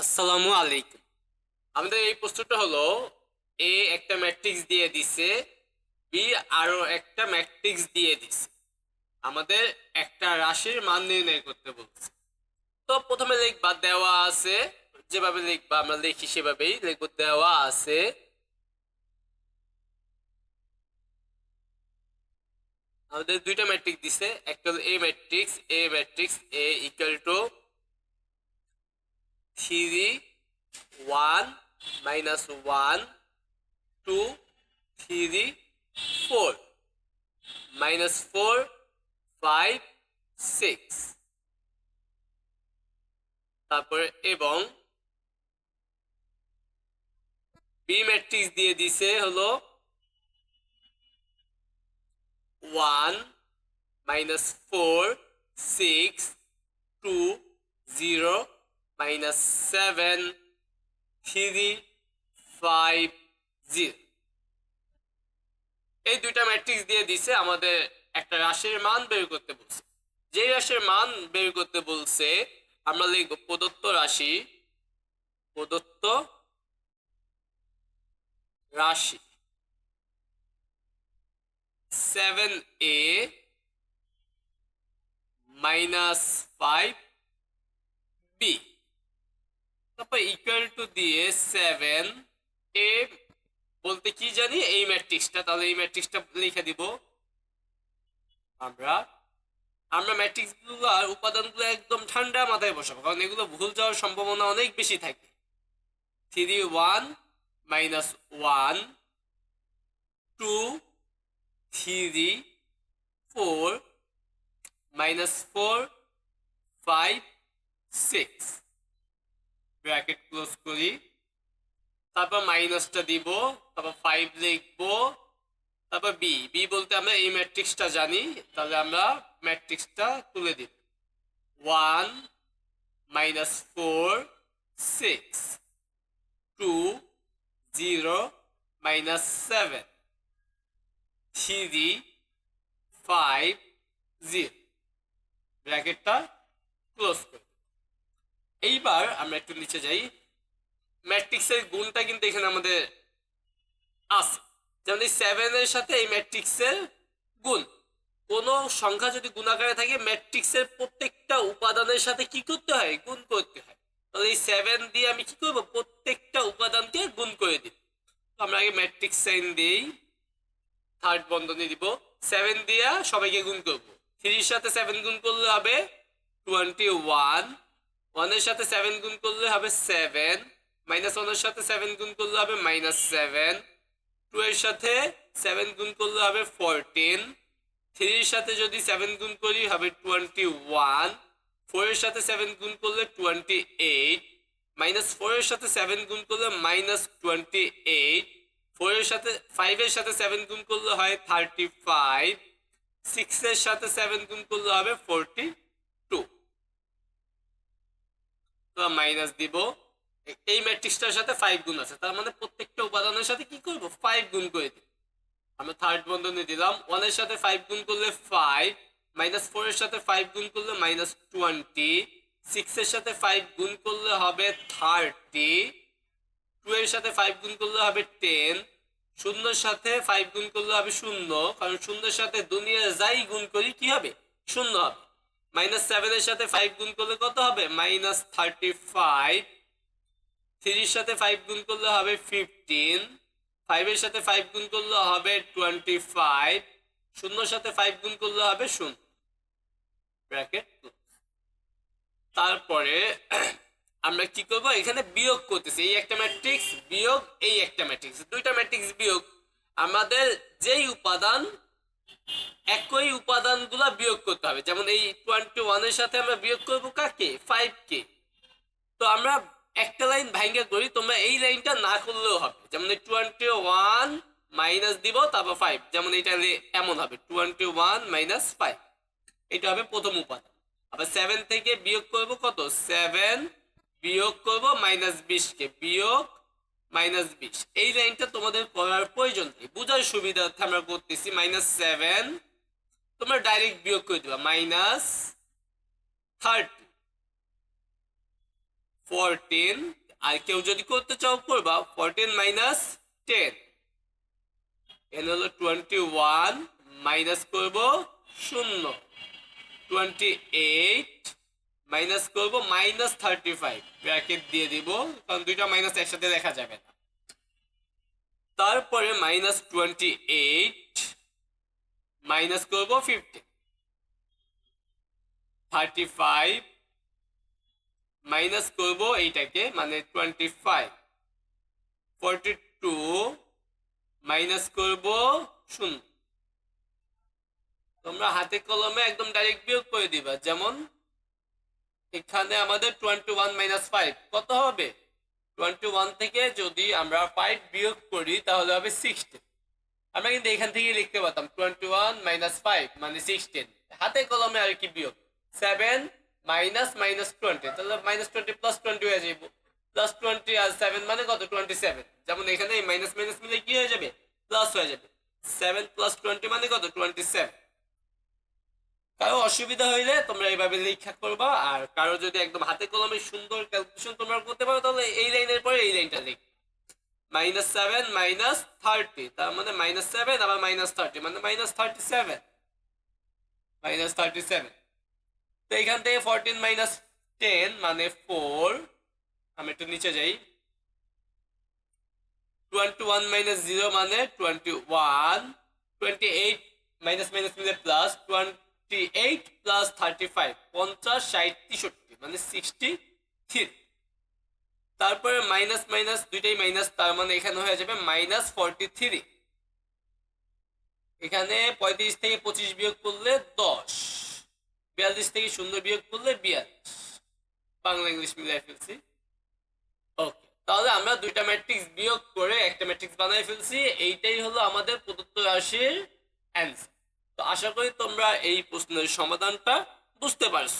আসসালামু আলাইকুম আমাদের এই প্রশ্নটা হলো, এ একটা ম্যাট্রিক্স দিয়ে দিছে, বি আরও একটা ম্যাট্রিক্স দিয়ে দিছে। আমাদের একটা রাশির মান নির্ণয় করতে বলছে। তো প্রথমে লিখবা, দেওয়া আছে, যেভাবে লিখবা, আমরা লিখি সেভাবেই, লিখব, দেওয়া আছে। আমাদের দুইটা ম্যাট্রিক্স দিছে, একটা হলো A matrix A matrix, A equal to three one minus one two three four minus four five six তারপরে এবং বি ম্যাট্রিক্স দিয়ে দিছে হলো one minus four six two zero minus seven three five zero এই দুইটা matrix দিয়ে দিছে আমাদের একটা রাশির মান বের করতে বলছে। যে রাশির মান বের করতে বলছে, আমরা লিখব প্রদত্ত রাশি প্রদত্ত রাশি। সেভেন এ মাইনাস ফাইভ তারপর ইকুয়াল টু দিয়ে সেভেন এ বলতে কি জানি? এই ম্যাট্রিক্সটা তাহলে এই ম্যাট্রিক্সটা লিখে দিব। আমরা আমরা ম্যাট্রিক্সগুলো আর উপাদানগুলো একদম ঠান্ডা মাথায় বসাবো, কারণ এগুলো ভুল যাওয়ার সম্ভাবনা অনেক বেশি থাকে। Three one minus one two three four minus four five six bracket close করি। তারপর মাইনাসটা দিব, তারপর ফাইভ লিখব, তারপর বি বি বলতে আমরা এই ম্যাট্রিক্সটা জানি, তাহলে আমরা ম্যাট্রিক্সটা তুলে দিব one minus four six two zero minus seven three five zero ব্র্যাকেটটা close করি। এইবার আমরা একটু নিচে যাই। ম্যাট্রিক্সের গুণটা কিন্তু এখানে আমাদের আছে। যেমন এই সেভেনের সাথে এই ম্যাট্রিক্সের গুণ। কোন সংখ্যা যদি গুণাকারে থাকে, ম্যাট্রিক্সের প্রত্যেকটা উপাদানের সাথে কি করতে হয়? গুণ করতে হয়। তাহলে এই সেভেন দিয়ে আমি কি করব? প্রত্যেকটা উপাদানকে গুণ করে তো আমরা আগে ম্যাট্রিক্স সাইন দিই। থার্ড বন্ধনী দিব। সেভেন দিয়া সবাইকে গুণ করব। থ্রির সাথে সেভেন গুণ করলে হবে টোয়েন্টি ওয়ান ওয়ানের সাথে সেভেন গুণ করলে হবে সেভেন মাইনাস ওয়ানের সাথে সেভেন গুণ করলে হবে মাইনাস সেভেন টু এর সাথে সেভেন গুণ করলে হবে ফোরটিন থ্রির সাথে যদি সেভেন গুণ করি হবে টোয়েন্টি ওয়ান ফোরের সাথে সেভেন গুণ করলে টোয়েন্টি এইট মাইনাস ফোরের সাথে সেভেন গুণ করলে মাইনাস টোয়েন্টি এইট ফোরের সাথে ফাইভের সাথে সেভেন গুণ করলে হয় থার্টি ফাইভ সিক্সের সাথে সেভেন গুণ করলে হবে ফোরটি টু তো মাইনাস দিব এই ম্যাট্রিক্সটার সাথে ফাইভ গুণ আছে। তার মানে প্রত্যেকটা উপাদানের সাথে কি করব? ফাইভ গুণ করে দিব। আমরা থার্ড বন্ধনী দিলাম। ওয়ানের সাথে ফাইভ গুণ করলে ফাইভ মাইনাস ফোর এর সাথে ফাইভ গুণ করলে মাইনাস টোয়েন্টি সিক্স এর সাথে ফাইভ গুণ করলে হবে থার্টি টু এর সাথে ফাইভ গুণ করলে হবে টেন শূন্যর সাথে ফাইভ গুণ করলে হবে শূন্য, কারণ শূন্যের সাথে দুনিয়া যাই গুণ করি কি হবে? শূন্য হবে। মাইনাস সেভেনের সাথে ফাইভ গুণ করলে কত হবে? মাইনাস থার্টি ফাইভ থ্রির সাথে ফাইভ গুণ করলে হবে ফিফটিন ফাইভের সাথে ফাইভ গুণ করলে হবে টোয়েন্টি ফাইভ শূন্যর সাথে ফাইভ গুণ করলে হবে শূন্য। তারপরে আমরা কি করব? এখানে বিয়োগ করতেছি। এই একটা ম্যাট্রিক্স বিয়োগ, এই একটা ম্যাট্রিক্স দুইটা ম্যাট্রিক্স বিয়োগ। আমাদের যেই উপাদান একই উপাদানগুলা বিয়োগ করতে হবে। যেমন এই টোয়েন্টি ওয়ানের সাথে আমরা বিয়োগ করব কাকে? ফাইভ কে তো আমরা একটা লাইন ভাঙ্গা করি, তোমরা এই লাইনটা না করলেও হবে। যেমন টোয়েন্টি ওয়ান মাইনাস দিব, তারপর ফাইভ যেমন এটা এমন হবে টোয়েন্টি ওয়ান মাইনাস ফাইভ এটা হবে প্রথম উপাদান। আবার সেভেন থেকে বিয়োগ করব কত? সেভেন বিয়োগ করব মাইনাস বিশকে বিয়োগ মাইনাস বিশ। এই লাইনটা তোমাদের করার প্রয়োজন নেই। বোঝার সুবিধার্থে আমরা করতেছি মাইনাস সেভেন। তোমরা ডাইরেক্ট বিয়োগ করে দিবা, মাইনাস থার্টি। ফোরটিন, আর কেউ যদি করতে চাও করবা, ফোরটিন মাইনাস টেন। এন হলো টোয়েন্টি ওয়ান, মাইনাস করব শূন্য। টোয়েন্টি এইট মাইনাস করব, মাইনাস থার্টি ফাইভ ব্র্যাকেট দিয়ে দিব, কারণ দুইটা মাইনাস একসাথে দেখা যাবে না। তারপরে মাইনাস টোয়েন্টি এইট মাইনাস করব ফিফটি থার্টি ফাইভ মাইনাস করব এইটাকে মানে twenty five forty two minus করব শূন্য। তোমরা হাতে কলমে একদম ডাইরেক্ট বিয়োগ করে দিবা, যেমন এখানে আমাদের টোয়েন্টি ওয়ান মাইনাস ফাইভ কত হবে? টোয়েন্টি ওয়ান থেকে যদি আমরা ফাইভ বিয়োগ করি, তাহলে হবে সিক্সটিন আমরা কিন্তু এখান থেকে লিখতে পারতাম টোয়েন্টি ওয়ান মাইনাস ফাইভ মানে সিক্সটিন হাতে কলমে আর কি বিয়োগ? সেভেন মাইনাস মাইনাস টোয়েন্টি তাহলে মাইনাস টোয়েন্টি প্লাস টোয়েন্টি হয়ে যাবে প্লাস টোয়েন্টি আর সেভেন মানে কত? টোয়েন্টি সেভেন যেমন এখানে মাইনাস মাইনাস মিলে কি হয়ে যাবে? প্লাস হয়ে যাবে। সেভেন প্লাস টোয়েন্টি মানে কত? টোয়েন্টি সেভেন কারও অসুবিধা হইলে তোমরা এইভাবে লেখা করবা, আর কারও যদি একদম হাতে কলমে সুন্দর ক্যালকুলেশন তোমরা করতে পারো, তাহলে এই লাইনের পরে এই লাইনটা লিখ মাইনাস সেভেন মাইনাস থার্টি তার মানে মাইনাস সেভেন আবার মাইনাস থার্টি মানে minus thirty seven minus thirty seven তো এখান থেকে ফোরটিন মাইনাস টেন মানে ফোর আমি একটু নিচে যাই। টোয়েন্টি ওয়ান মাইনাস জিরো মানে twenty one twenty eight minus minus মিলে প্লাস টোয়েন্টি মানে তারপরে মাইনাস মাইনাস দুইটাই মাইনাস তার মানে এখানে হয়ে যাবে মাইনাস ফর্টি থ্রি এখানে পঁয়ত্রিশ থেকে পঁচিশ বিয়োগ করলে দশ। বিয়াল্লিশ থেকে শূন্য বিয়োগ করলে বিয়াল্লিশ। বাংলা, ইংলিশ মিলিয়ে ফেলছি। ওকে তাহলে আমরা দুইটা ম্যাট্রিক্স বিয়োগ করে একটা ম্যাট্রিক্স বানাই ফেলছি। এইটাই হলো আমাদের প্রদত্ত রাশির অ্যান্সার তো আশা করি তোমরা এই প্রশ্নের সমাধানটা বুঝতে পারছ।